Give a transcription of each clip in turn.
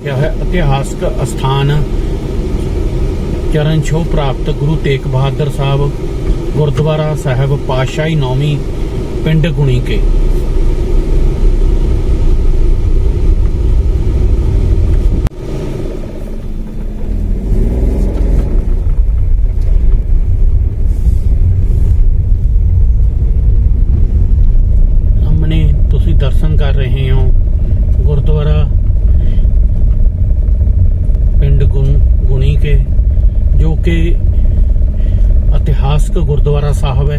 ਇਹ ਹੈ, ਇਤਿਹਾਸਕ ਅਸਥਾਨ ਚਰਨ ਛੋਹ ਪ੍ਰਾਪਤ ਗੁਰੂ ਤੇਗ ਬਹਾਦਰ ਸਾਹਿਬ ਗੁਰਦੁਆਰਾ ਸਾਹਿਬ ਪਾਤਸ਼ਾਹੀ ਨੌਮੀ ਪਿੰਡ ਗੁਣੀਕੇ ਸਾਹਮਣੇ ਤੁਸੀਂ ਦਰਸ਼ਨ ਕਰ ਰਹੇ ਹੋ ਗੁਰਦੁਆਰਾ ਪਿੰਡ ਗੁਣ ਗੁਣੀ ਕੇ ਜੋ ਕਿ ਇਤਿਹਾਸਕ ਗੁਰਦੁਆਰਾ ਸਾਹਿਬ ਹੈ।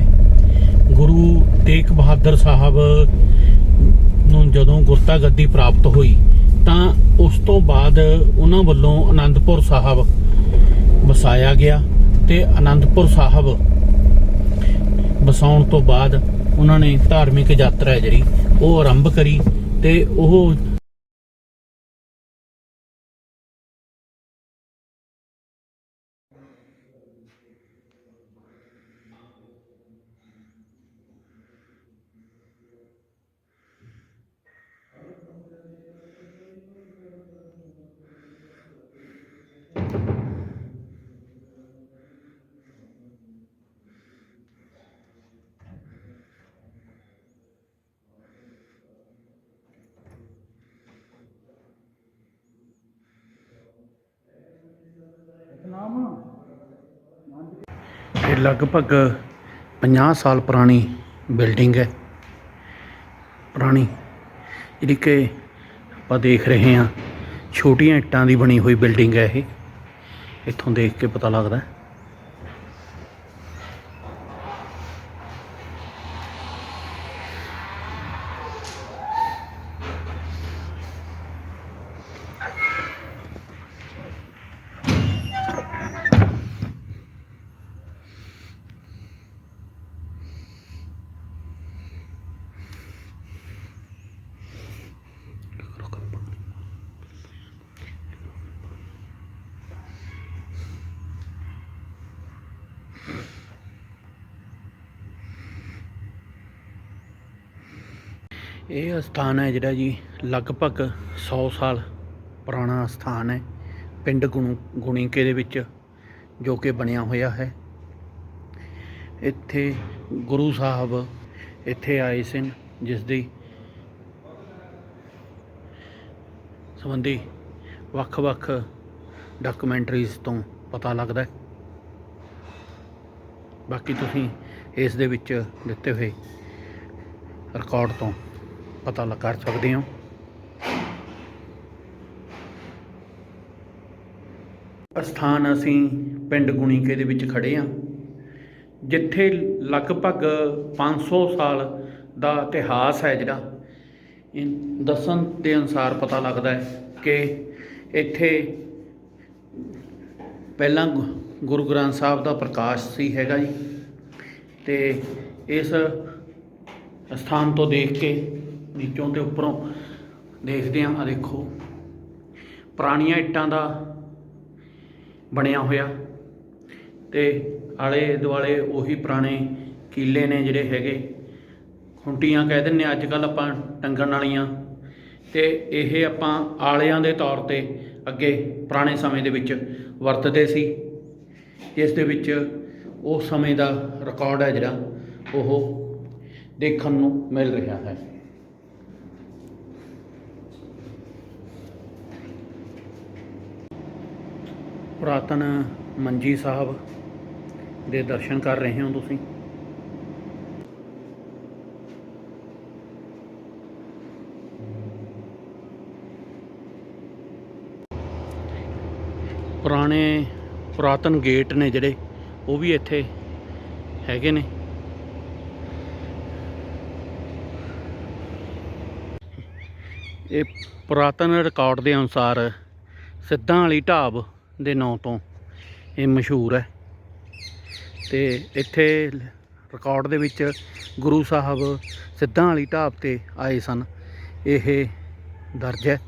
ਗੁਰੂ ਤੇਗ ਬਹਾਦਰ ਸਾਹਿਬ ਨੂੰ ਜਦੋਂ ਗੁਰਤਾ ਗੱਦੀ ਪ੍ਰਾਪਤ ਹੋਈ, ਤਾਂ ਉਸ ਤੋਂ ਬਾਅਦ ਉਹਨਾਂ ਵੱਲੋਂ ਆਨੰਦਪੁਰ ਸਾਹਿਬ ਵਸਾਇਆ ਗਿਆ ਤੇ ਆਨੰਦਪੁਰ ਸਾਹਿਬ ਵਸਾਉਣ ਤੋਂ ਬਾਅਦ ਉਹਨਾਂ ਨੇ ਧਾਰਮਿਕ ਯਾਤਰਾ ਜਿਹੜੀ ਉਹ ਆਰੰਭ ਕਰੀ ਤੇ ਉਹ ਇਹ ਲਗਭਗ 50 ਸਾਲ ਪੁਰਾਣੀ ਬਿਲਡਿੰਗ ਹੈ। ਪੁਰਾਣੀ, ਜਿਹੜੀ ਕਿ ਆਪਾਂ ਦੇਖ ਰਹੇ ਹਾਂ, ਛੋਟੀਆਂ ਇੱਟਾਂ ਦੀ ਬਣੀ ਹੋਈ ਬਿਲਡਿੰਗ ਹੈ ਇਹ। ਇੱਥੋਂ ਦੇਖ ਕੇ ਪਤਾ ਲੱਗਦਾ ਇਹ ਸਥਾਨ ਹੈ ਜਿਹੜਾ ਜੀ ਲਗਭਗ 100 ਸਾਲ ਪੁਰਾਣਾ ਸਥਾਨ ਹੈ, ਪਿੰਡ ਗੁਣੂ, ਗੁਣੀਕੇ ਦੇ ਵਿੱਚ ਜੋ ਕਿ ਬਣਿਆ ਹੋਇਆ ਹੈ। ਇੱਥੇ ਗੁਰੂ ਸਾਹਿਬ ਇੱਥੇ ਆਏ ਸਨ, ਜਿਸ ਦੀ ਸੰਬੰਧੀ ਵੱਖ-ਵੱਖ ਡਾਕੂਮੈਂਟਰੀਜ਼ ਤੋਂ ਪਤਾ ਲੱਗਦਾ ਹੈ। ਬਾਕੀ ਤੁਸੀਂ ਇਸ ਦੇ ਵਿੱਚ ਦਿੱਤੇ ਹੋਏ ਰਿਕਾਰਡ ਤੋਂ। ਪਤਾ ਲੱਗ ਕਰ ਸਕਦੇ ਹੋ। ਸਥਾਨ ਅਸੀਂ ਪਿੰਡ ਗੁਣੀਕੇ ਦੇ ਵਿੱਚ ਖੜੇ ਹਾਂ। ਜਿੱਥੇ ਲਗਭਗ 500 ਸਾਲ ਦਾ ਇਤਿਹਾਸ ਹੈ ਜਿਹੜਾ, ਇਹ ਦੱਸਣ ਦੇ ਅਨੁਸਾਰ ਪਤਾ ਲੱਗਦਾ ਹੈ ਕਿ ਇੱਥੇ ਪਹਿਲਾਂ ਗੁ- ਗੁਰੂ ਗ੍ਰੰਥ ਸਾਹਿਬ ਦਾ ਪ੍ਰਕਾਸ਼ ਸੀ ਹੈਗਾ ਜੀ। ਤੇ ਇਸ ਸਥਾਨ ਤੋਂ ਦੇਖ ਕੇ ਨੀਚੋਂ ਤੇ ਉੱਪਰੋਂ ਦੇਖਦੇ ਹਾਂ ਆ ਦੇਖੋ। ਪੁਰਾਣੀਆਂ ਇੱਟਾਂ ਦਾ ਬਣਿਆ ਹੋਇਆ ਤੇ ਆਲੇ ਦੁਆਲੇ ਉਹੀ ਪੁਰਾਣੇ ਕੀਲੇ ਨੇ ਜਿਹੜੇ ਹੈਗੇ। ਖੁੰਟੀਆਂ ਕਹਿ ਦਿੰਨੇ ਅੱਜ ਕੱਲ ਆਪਾਂ ਟੰਗਣ ਵਾਲੀਆਂ। ਤੇ ਇਹ ਆਪਾਂ ਆਲਿਆਂ ਦੇ ਤੌਰ ਤੇ ਅੱਗੇ ਪੁਰਾਣੇ ਸਮੇਂ ਦੇ ਵਿੱਚ ਵਰਤਦੇ ਸੀ। ਇਸ ਦੇ ਵਿੱਚ ਉਹ ਸਮੇਂ ਦਾ ਰਿਕਾਰਡ ਹੈ ਜਿਹੜਾ, ਉਹ ਦੇਖਣ ਨੂੰ ਮਿਲ ਰਿਹਾ ਹੈ। ਪੁਰਾਤਨ ਮੰਜੀ ਸਾਹਿਬ ਦੇ ਦਰਸ਼ਨ ਕਰ ਰਹੇ ਹੋ ਤੁਸੀਂ? ਪੁਰਾਣੇ ਪੁਰਾਤਨ ਗੇਟ ਨੇ ਜਿਹੜੇ, ਉਹ ਵੀ ਇੱਥੇ ਹੈਗੇ ਨੇ। ਇਹ ਪੁਰਾਤਨ ਰਿਕਾਰਡ ਦੇ ਅਨੁਸਾਰ ਸਿੱਧਾਂ ਵਾਲੀ ਢਾਬ ਦੇ ਨਾਂ ਤੋਂ ਇਹ ਮਸ਼ਹੂਰ ਹੈ। ਤੇ ਇੱਥੇ ਰਿਕਾਰਡ ਦੇ ਵਿੱਚ ਗੁਰੂ ਸਾਹਿਬ ਸਿੱਧਾਂ ਵਾਲੀ ਢਾਬ ਤੇ ਆਏ ਸਨ। ਇਹ ਦਰਜ ਹੈ।